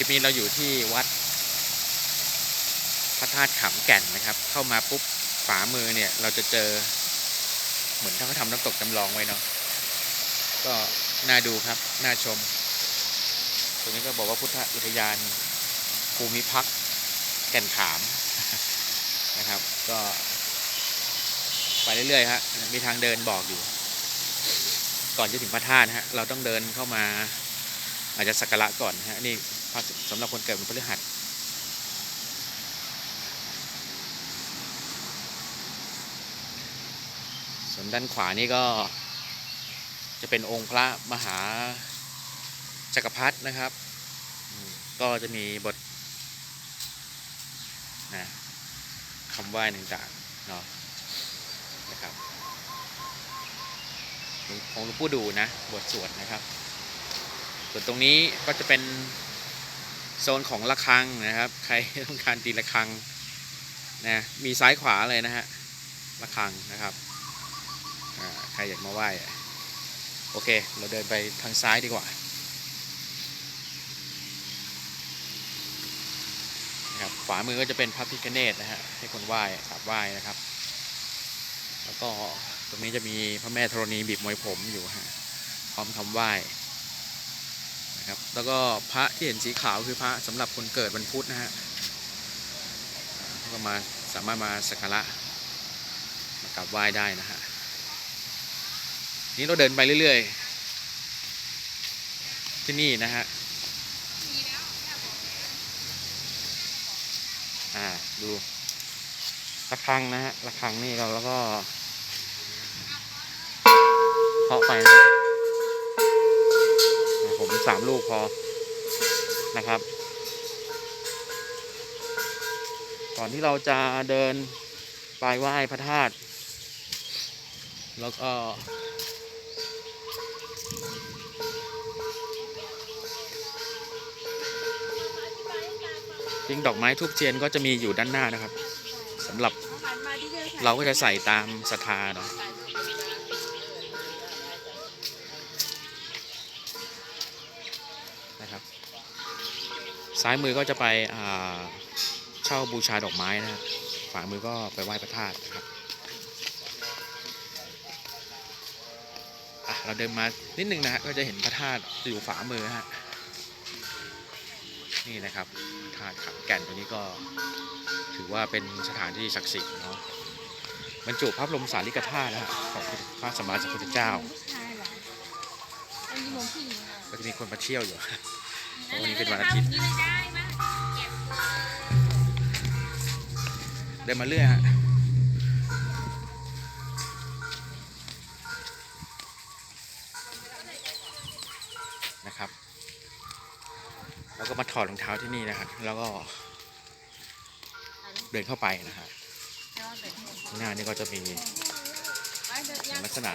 ลิปนี้เราอยู่ที่วัดพระธาตุขามแก่นนะครับ เข้ามาปุ๊บฝามือเนี่ยเราจะเจอ เหมือนถ้าเขาทำน้ำตกจำลองไว้เนาะก็น่าดูครับ น่าชม ตรงนี้ก็บอกว่าพุทธอุทยานภูมิพักแก่นขามนะครับ ก็ ไปเรื่อยๆฮะมีทางเดินบอกอยู่ ก่อนจะถึงพระธาตุฮะเราต้องเดินเข้ามา อาจจะสักการะก่อนนะฮะนี่สำหรับคนเกิดวันพฤหัสส่วนด้านขวานี่ก็จะเป็นองค์พระมหาจักรพรรดินะครับ ก็จะมีบทนะคำไหว้ต่างๆเนาะนะครับของหลวงปู่ดูนะบทสวดนะครับ ส่วนตรงนี้ก็จะเป็นโซนของระฆังนะครับ ใครต้องการตีระฆังนะมีซ้ายขวาเลยนะฮะระฆังนะครับใครอยากมาไหว้โอเค เราเดินไปทางซ้ายดีกว่าครับขวามือก็จะเป็นพระพิฆเนศนะฮะให้คนไหว้กราบไหว้นะครับ แล้วก็ตรงนี้จะมีพระแม่ธรณีบีบมวยผมอยู่ฮะพร้อมคำไหว้ นะครับแล้วก็พระที่เห็นสีขาวคือพระสำหรับคนเกิดวันพุธนะฮะก็มาสามารถมาสักการะมากราบไหว้ได้นะฮะนี่เราเดินไปเรื่อยๆ ที่นี่นะฮะอ่าดูระฆังนะฮะระฆังนี่เราแล้วก็เคาะไปนะ ผมสามลูกพอนะครับ ก่อนที่เราจะเดินไปไหว้พระธาตุแล้วก็จริงดอกไม้ทูบเทียนก็จะมีอยู่ด้านหน้านะครับสำหรับเราก็จะใส่ตามศรัทธาเนาะ ซ้ายมือก็จะไปอ่าเช่าบูชาดอกไม้นะฮะขวามือก็ไปไหว้พระธาตุนะครับอะเราเดินมานิดนึงนะฮะก็จะเห็นพระธาตุอยู่ขวามือฮะนี่นะครับพระธาตุขามแก่นตัวนี้ก็ถือว่าเป็นสถานที่ศักดิ์สิทธิ์เนาะบรรจุพระบรมสารีริกธาตุนะฮะของพระสัมมาสัมพุทธเจ้าก็จะมีคนมาเที่ยวอยู่เพราะวันนี้เป็นวันอาทิตย์ เดินมาเรื่อยฮะนะครับ แล้วก็มาถอดรองเท้าที่นี่นะฮะแล้วก็ เดินเข้าไปนะฮะข้างหน้านี่ก็จะมีลักษณะ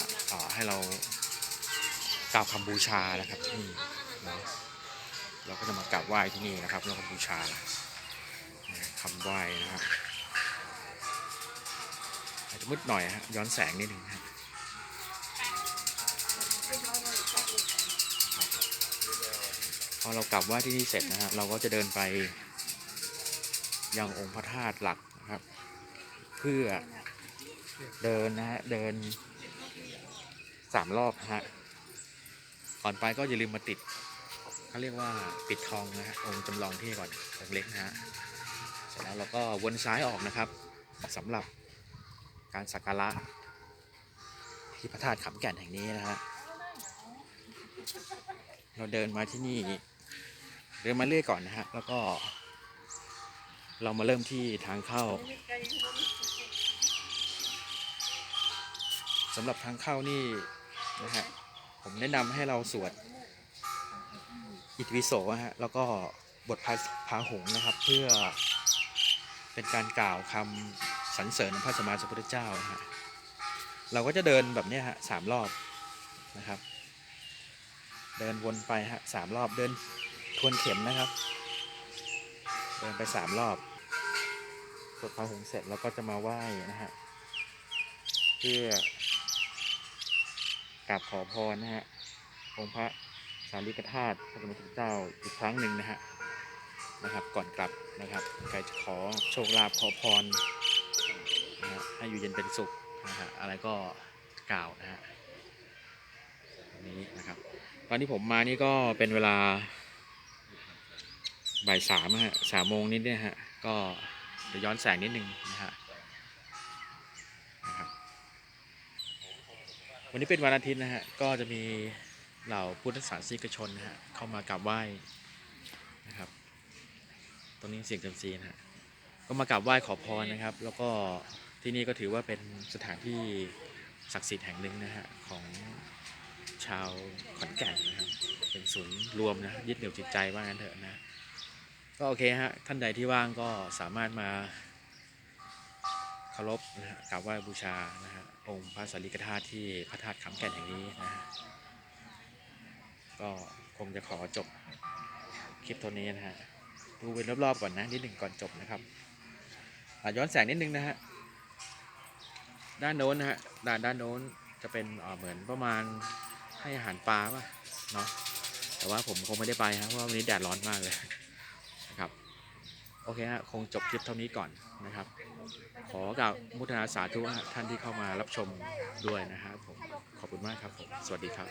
ให้เรากล่าวคำบูชานะครับนี่เนะเราก็จะมากราบไหว้ที่นี่นะครับแล้วก็บูชาคำไหว้นะครับ มืดหน่อยฮะย้อนแสงนิดหนึ่งนะฮะพอเรากลับไหว้ที่นี่เสร็จนะฮะเราก็จะเดินไปยังองค์พระธาตุหลักนะครับ เพื่อเดินนะฮะเดินสามรอบนะฮะก่อนไปก็อย่าลืมมาติดเขาเรียกว่าปิดทองนะฮะองค์จำลองที่ก่อนองค์เล็กนะฮะเสร็จแล้วเราก็วนซ้ายออกนะครับสำหรับ การสักการะที่พระธาตุขำแก่นแห่งนี้นะฮะเราเดินมาที่นี่เดินมาเรื่อยก่อนนะฮะแล้วก็ เรามาเริ่มที่ทางเข้าสำหรับทางเข้านี่นะฮะผมแนะนำให้เราสวดอิติปิโสฮะแล้วก็บทพาพาหงนะครับ เพื่อเป็นการกล่าวคำ สรรเสริญพระสมมาสัมพุทธเจ้านะฮะเราก็จะเดินแบบนี้ฮะสามรอบนะครับ เดินวนไปฮะสามรอบเดินทวนเข็มนะครับ เดินไปสามรอบสวดพาหงเสร็จเราก็จะมาไหว้นะฮะเพื่อกราบขอพรนะฮะองค์พระสารีกธาตุพระสมเด็จพระเจ้าอีกครั้งหนึ่งนะฮะนะครับ ก่อนกลับนะครับใครจะขอโชคลาภขอพร ให้อยู่เย็นเป็นสุขนะฮะอะไรก็กล่าวนะฮะนี้นะครับ ตอนที่ผมมานี่ก็เป็นเวลาบ่ายสามฮะสามโมงนิดเนี่ยฮะก็เดี๋ยวย้อนแสงนิดนึงนะฮะนะครับวันนี้เป็นวันอาทิตย์นะฮะก็จะมีเหล่าพุทธศาสนิกชนนะฮะเข้ามากราบไหว้นะครับตรงนี้เสียงจำศีนะฮะก็มากราบไหว้ขอพรนะครับ แล้วก็ ที่นี่ก็ถือว่าเป็นสถานที่ศักดิ์สิทธิ์แห่งหนึ่งนะฮะของชาวขอนแก่นนะครับ เป็นศูนย์รวมนะยึดเหนี่ยวจิตใจว่างั้นเถอะนะ ก็โอเคฮะท่านใดที่ว่างก็สามารถมาเคารพนะฮะกราบไหว้บูชานะฮะองค์พระสารีกธาตุที่พระธาตุขำแก่นแห่งนี้นะฮะก็คงจะขอจบคลิปเท่านี้นะฮะดูเป็นรอบๆก่อนนะนิดหนึ่งก่อนจบนะครับย้อนแสงนิดนึงนะฮะ ด้านโน้นนะฮะด้านด้านโน้นจะเป็นเหมือนประมาณให้อาหารปลาป่ะเนาะแต่ว่าผมคงไม่ได้ไปครับเพราะวันนี้แดดร้อนมากเลยนะครับโอเคฮะคงจบคลิปเท่านี้ก่อนนะครับ ขอกล่าวมุทนาสาธุท่านที่เข้ามารับชมด้วยนะฮะผมขอบคุณมากครับผมสวัสดีครับ